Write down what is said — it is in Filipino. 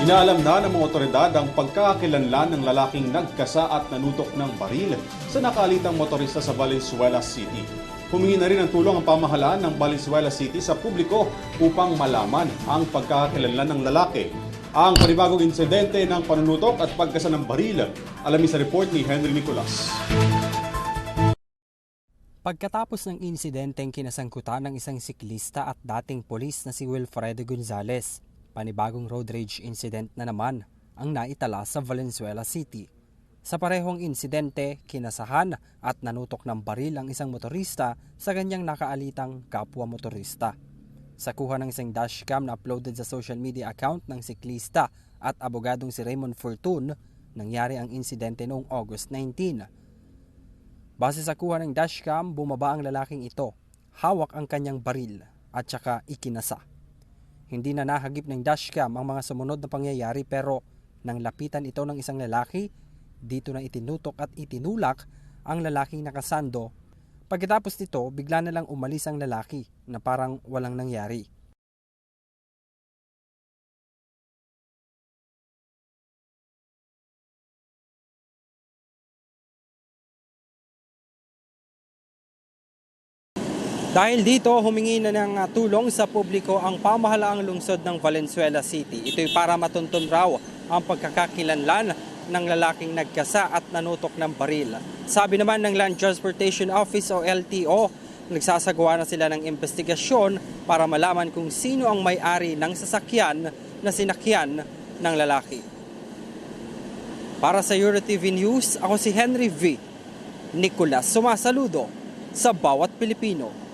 Inaalam na ng mga otoridad ang pagkakakilanlan ng lalaking nagkasa at nanutok ng baril sa nakalitang motorista sa Valenzuela City. Humingi na rin ng tulong ang pamahalaan ng Valenzuela City sa publiko upang malaman ang pagkakakilanlan ng lalaki. Ang panibagong insidente ng panunutok at pagkasa ng baril, alamin sa report ni Henry Nicolas. Pagkatapos ng insidenteng kinasangkutan ng isang siklista at dating polis na si Wilfredo Gonzales, panibagong road rage incident na naman ang naitala sa Valenzuela City. Sa parehong insidente, kinasahan at nanutok ng baril ang isang motorista sa kanyang nakaalitang kapwa motorista. Sa kuha ng isang dashcam na uploaded sa social media account ng siklista at abogadong si Raymond Fortun, nangyari ang insidente noong August 19. Base sa kuha ng dashcam, bumaba ang lalaking ito. Hawak ang kanyang baril at saka ikinasa. Hindi na nahagip ng dashcam ang mga sumunod na pangyayari pero nang lapitan ito ng isang lalaki, dito na itinutok at itinulak ang lalaking nakasando. Pagkatapos nito, bigla na lang umalis ang lalaki na parang walang nangyari. Dahil dito, humingi na ng uh, tulong sa publiko ang pamahalaang lungsod ng Valenzuela City. Ito'y para matunton raw ang pagkakakilanlan ng lalaking nagkasa at nanutok ng baril. Sabi naman ng Land Transportation Office o LTO, nagsasagawa na sila ng investigasyon para malaman kung sino ang may-ari ng sasakyan na sinakyan ng lalaki. Para sa EuroTV News, ako si Henry V. Nicolas sumasaludo sa bawat Pilipino.